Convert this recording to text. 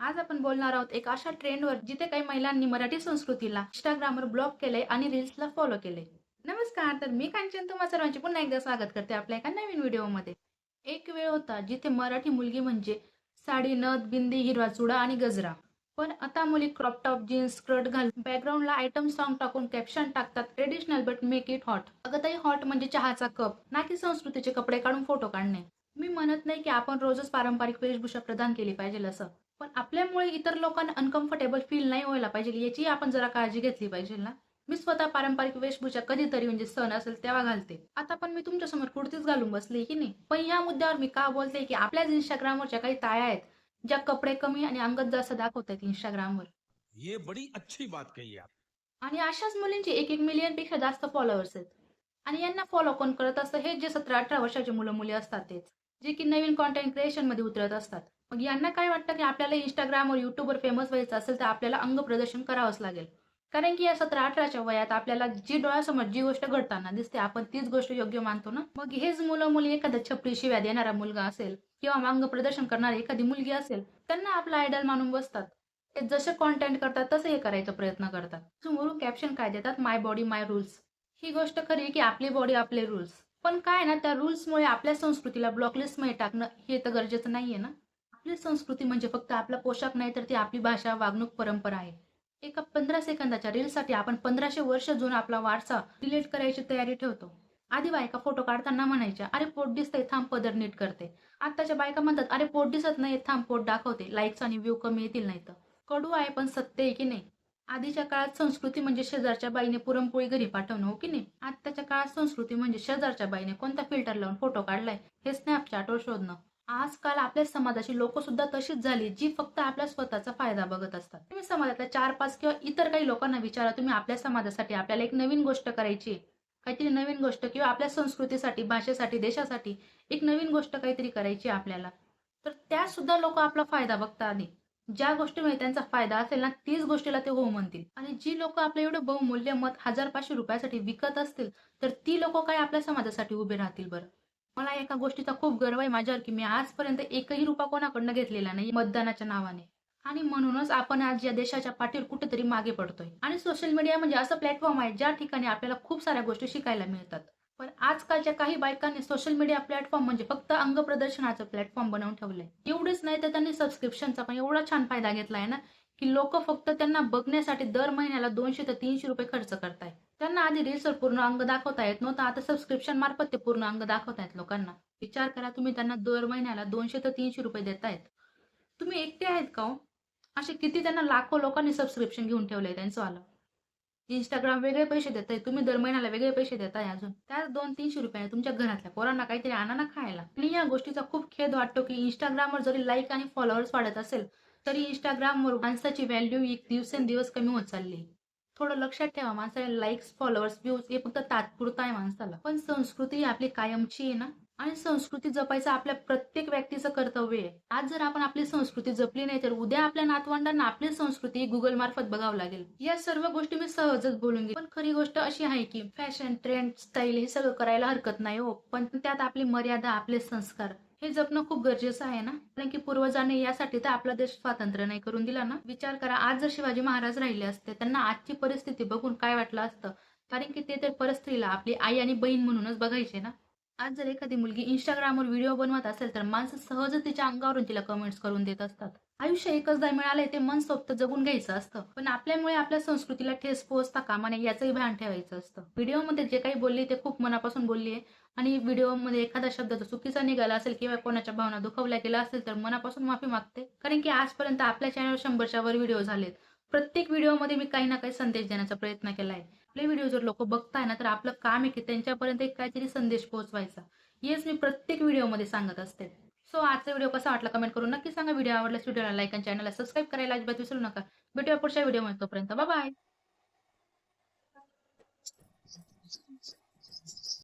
आज आपण बोलणार आहोत एक अशा ट्रेंडवर जिथे काही महिलांनी मराठी संस्कृतीला इंस्टाग्रामवर ब्लॉक केलंय आणि रील्सला फॉलो केले नमस्कार तर मी कांचन तुम्हा सर्वांचे पुन्हा एकदा स्वागत करते आपल्या एका नवीन व्हिडिओमध्ये. एक वेळ होता जिथे मराठी मुलगी म्हणजे साडी नथ बिंदी हिरवा चुडा आणि गजरा. पण आता मुली क्रॉप टॉप जीन्स स्कर्ट घालून बॅकग्राऊंडला आयटम सॉन्ग टाकून कॅप्शन टाकतात traditional but make it hot अगं हॉट म्हणजे चहाचा कप ना की संस्कृतीचे कपडे काढून फोटो काढणे. मी म्हणत नाही की आपण रोजच पारंपरिक वेशभूषा प्रदान केली पाहिजे असं. पण आपल्यामुळे इतर लोकांना अनकम्फर्टेबल फील नाही व्हायला पाहिजे. याची आपण जरा काळजी घेतली पाहिजे ना. मी स्वतः पारंपरिक वेशभूषा कधीतरी म्हणजे सण असेल तेव्हा घालते. आता पण मी तुमच्यासमोर कुर्तीच घालून बसली की नाही? पण या मुद्द्यावर मी का बोलते की आपल्याच इंस्टाग्रामवरच्या काही ताया आहेत ज्या कपडे कमी आणि अंगत जास्त दाखवत आहेत इंस्टाग्रामवर ये बड़ी अच्छी बात कही आणि अशाच मुलींची एक एक मिलियनपेक्षा जास्त फॉलोअर्स आहेत. आणि यांना फॉलो कोण करत असतं? हे जे सतरा अठरा वर्षाचे मुलं मुली असतात तेच. जे की नवीन कॉन्टेंट क्रिएशनमध्ये उतरत असतात. मग यांना काय वाटतं की आपल्याला इंस्टाग्रामवर युट्यूबवर फेमस व्हायचं असेल तर आपल्याला अंग प्रदर्शन करावंच लागेल. कारण की या सतरा अठराच्या वयात आपल्याला जी डोळ्यासमोर जी गोष्ट घडताना दिसते आपण तीच गोष्ट योग्य मानतो ना? मग हेच मुलं मुली एखाद्या छपरी शिव्या देणारा मुलगा असेल किंवा अंग प्रदर्शन करणारी एखादी मुलगी असेल त्यांना आपला आयडल मानून बसतात. ते जसे कॉन्टेंट करतात तसे हे करायचा प्रयत्न करतात. समोरून कॅप्शन काय देतात? माय बॉडी माय रूल्स ही गोष्ट खरी की आपली बॉडी आपले रूल्स पण काय ना त्या रूल्समुळे आपल्या संस्कृतीला ब्लॉकलिस्टमध्ये टाकणं हे तर गरजेचं नाहीये ना. आपली संस्कृती म्हणजे फक्त आपला पोशाख नाही तर ती आपली भाषा वागणूक परंपरा आहे. एका पंधरा सेकंदाच्या रीलसाठी आपण पंधराशे वर्ष जुना आपला वारसा डिलीट करायची तयारी ठेवतो. आधी बायका फोटो काढताना म्हणायच्या अरे पोट दिसतंय थांब पदर नीट करते. आताच्या बायका म्हणतात अरे पोट दिसत नाही थांब पोट दाखवते. लाईक्स आणि व्ह्यू कमी येतील नाही तर कडू आहे पण सत्य आहे की नाही? आधीच्या काळात संस्कृती म्हणजे शेजारच्या बाईने पुरणपोळी घरी पाठवणं हो की नाही? आताच्या काळात संस्कृती म्हणजे शेजारच्या बाईने कोणता फिल्टर लावून फोटो काढलाय हे स्नॅपचॅटवर शोधणं. आजकाल आपल्या समाजाची लोक सुद्धा तशीच झाली जी फक्त आपल्या स्वतःचा फायदा बघत असतात. तुम्ही समाजातल्या चार पाच किंवा इतर काही लोकांना विचारा तुम्ही आपल्या समाजासाठी आपल्याला एक नवीन गोष्ट करायची आहे. काहीतरी नवीन गोष्ट किंवा आपल्या संस्कृतीसाठी भाषेसाठी देशासाठी एक नवीन गोष्ट काहीतरी करायची आहे आपल्याला. तर त्या सुद्धा लोक आपला फायदा बघतात आधी. ज्या गोष्टीमुळे त्यांचा फायदा असेल ना तीच गोष्टीला ते हो म्हणतील. आणि जी लोक आपलं एवढं बहुमूल्य मत हजार पाचशे रुपयासाठी विकत असतील तर ती लोक काय आपल्या समाजासाठी उभे राहतील बरं? मला एका गोष्टीचा खूप गर्व आहे माझ्यावर की मी आजपर्यंत एकही रुपया कोणाकडनं घेतलेला नाही मतदानाच्या नावाने. आणि म्हणूनच आपण आज या देशाच्या पाठीवर कुठेतरी मागे पडतोय. आणि सोशल मीडिया म्हणजे असं प्लॅटफॉर्म आहे ज्या ठिकाणी आपल्याला खूप साऱ्या गोष्टी शिकायला मिळतात. आजकालच्या काही बायकांनी सोशल मीडिया प्लॅटफॉर्म म्हणजे फक्त अंग प्रदर्शनाचं प्लॅटफॉर्म बनवून ठेवलंय. एवढेच नाही तर त्यांनी सबस्क्रिप्शनचा पण एवढा छान फायदा घेतलाय ना की लोक फक्त त्यांना बघण्यासाठी दर महिन्याला दोनशे ते तीनशे रुपये खर्च करतायत. त्यांना आधी रील्सवर पूर्ण अंग दाखवता येत नव्हतं आता सबस्क्रिप्शन मार्फत ते पूर्ण अंग दाखवतायत लोकांना. विचार करा तुम्ही त्यांना दर महिन्याला दोनशे ते तीनशे रुपये देतायत. तुम्ही एकटे आहेत का हो? असे किती त्यांना लाखो लोकांनी सबस्क्रिप्शन घेऊन ठेवलंय त्यांचं आलं. इंस्टाग्राम वेगळे पैसे देत आहे तुम्ही दर महिन्याला वेगळे पैसे देताय अजून. त्या दोन तीनशे रुपये तुमच्या घरातल्या पोरांना काहीतरी आणा ना खायला. आणि या गोष्टीचा खूप खेद वाटतो की इंस्टाग्रामवर जरी लाईक आणि फॉलोअर्स वाढत असेल तरी इंस्टाग्रामवर माणसाची व्हॅल्यू एक दिवसेंदिवस कमी होत चालली थोडं लक्षात ठेवा माणसाला लाईक्स फॉलोअर्स व्ह्यूज हे फक्त तात्पुरता आहे माणसाला. पण संस्कृती ही आपली कायमची आहे ना. आणि संस्कृती जपायचं आपल्या प्रत्येक व्यक्तीचं कर्तव्य आहे. आज जर आपण आपली संस्कृती जपली नाही तर उद्या आपल्या नातवंडांना आपली संस्कृती गुगल मार्फत बघावं लागेल. या सर्व गोष्टी मी सहजच बोलून घेईन. पण खरी गोष्ट अशी आहे की फॅशन ट्रेंड स्टाईल हे सगळं करायला हरकत नाही हो. पण त्यात आपली मर्यादा आपले संस्कार हे जपणं खूप गरजेचं आहे ना? कारण की पूर्वजांनी यासाठी तर आपला देश स्वातंत्र्य नाही करून दिला ना? विचार करा आज जर शिवाजी महाराज राहिले असते त्यांना आजची परिस्थिती बघून काय वाटलं असतं? कारण की ते तर परस्त्रीला आपली आई आणि बहीण म्हणूनच बघायचे ना? आज जर एखादी मुलगी इंस्टाग्रामवर व्हिडिओ बनवत असेल तर माणसं सहज तिच्या अंगावरून तिला कमेंट्स करून देत असतात. आयुष्य एकचदा मिळालंय ते मन सोबत जगून घ्यायचं असतं. पण आपल्यामुळे आपल्या संस्कृतीला ठेस पोहोचता कामा नये याचंही भान ठेवायचं असतं. व्हिडिओमध्ये जे काही बोलली ते खूप मनापासून बोलली आहे. आणि व्हिडिओमध्ये एखादा शब्द जर चुकीचा निघाला असेल किंवा कोणाच्या भावना दुखवल्या गेला असेल तर मनापासून माफी मागते. कारण की आजपर्यंत आपल्या चॅनलवर शंभरच्या वर व्हिडिओ झालेत. प्रत्येक व्हिडिओमध्ये मी काही ना काही संदेश देण्याचा प्रयत्न केला आहे आपले व्हिडिओ जर लोक बघताय ना तर आपलं काम आहे की त्यांच्यापर्यंत एक काहीतरी संदेश पोहोचवायचा. हेच मी प्रत्येक व्हिडिओमध्ये सांगत असते. सो आजचा व्हिडिओ कसा वाटला कमेंट करून नक्की सांगा. व्हिडिओ आवडल्यास व्हिडिओला लाईक आणि चॅनलला सबस्क्राईब करायला अजिबात विसरू नका. भेटूया पुढच्या व्हिडिओमध्ये तोपर्यंत. बाय